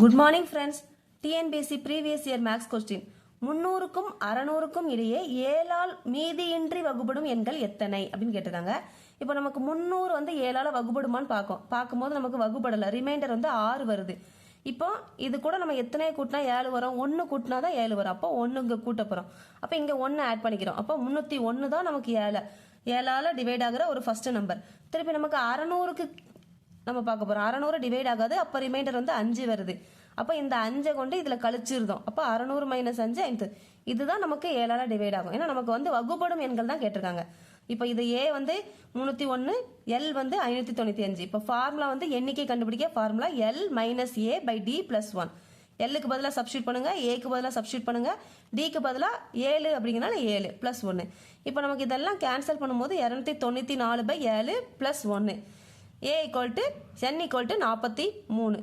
Good morning friends TNPSC previous year maths question முன்னூறுக்கும் அறநூறுக்கும் இடையே ஏழால் மீதியின்றி வகுபடும் எண்கள் எத்தனை? அப்படின்னு கேட்டிருக்காங்க. இப்போ நமக்கு முந்நூறு வந்து ஏழால் வகுபடுமான்னு பார்க்கும். பார்க்கும்போது நமக்கு வகுபடலை. ரிமைண்டர் வந்து ஆறு வருது. இப்போ இது கூட நம்ம எத்தனை கூட்டினா ஏழு வரும்? ஒன்று கூட்டினா தான் ஏழு வரும். அப்போ ஒன்று இங்கே கூட்ட போகிறோம் அப்போ இங்கே ஒன்று ஆட் பண்ணிக்கிறோம். அப்போ முந்நூற்றி ஒன்று தான் நமக்கு ஏழை. ஏழால் டிவைட் ஆகிற ஒரு ஃபர்ஸ்ட் நம்பர் திருப்பி நமக்கு அறநூறுக்கு நம்ம பார்க்க போகிறோம் அறநூறு டிவைட் ஆகாது அப்போ ரிமைண்டர் வந்து அஞ்சு வருது. அப்போ இந்த அஞ்சை கொண்டு இதில் கழிச்சிருந்தோம் அப்போ அறநூறு மைனஸ் அஞ்சு ஐந்து. இதுதான் நமக்கு ஏழால டிவைட் ஆகும். ஏன்னா நமக்கு வந்து வகுப்படும் எண்கள் தான் கேட்டிருக்காங்க. இப்போ இது ஏ வந்து முந்நூற்றி ஒன்று எல் வந்து ஐநூற்றி தொண்ணூற்றி அஞ்சு. இப்போ ஃபார்முலா வந்து எண்ணிக்கை கண்டுபிடிக்க formula L minus A by D plus one எல்லுக்கு பதிலாக சப்ஸ்டியூட் பண்ணுங்க ஏக்கு பதிலாக சப்ஸ்டியூட் பண்ணுங்க டிக்கு பதிலாக ஏழு அப்படிங்கிறனால ஏழு ப்ளஸ் ஒன்று இப்போ நமக்கு இதெல்லாம் கேன்சல் பண்ணும்போது இரநூத்தி தொண்ணூற்றி நாலு பை ஏழு ப்ளஸ் ஒன்று A equal to N equal to நாற்பத்தி மூணு.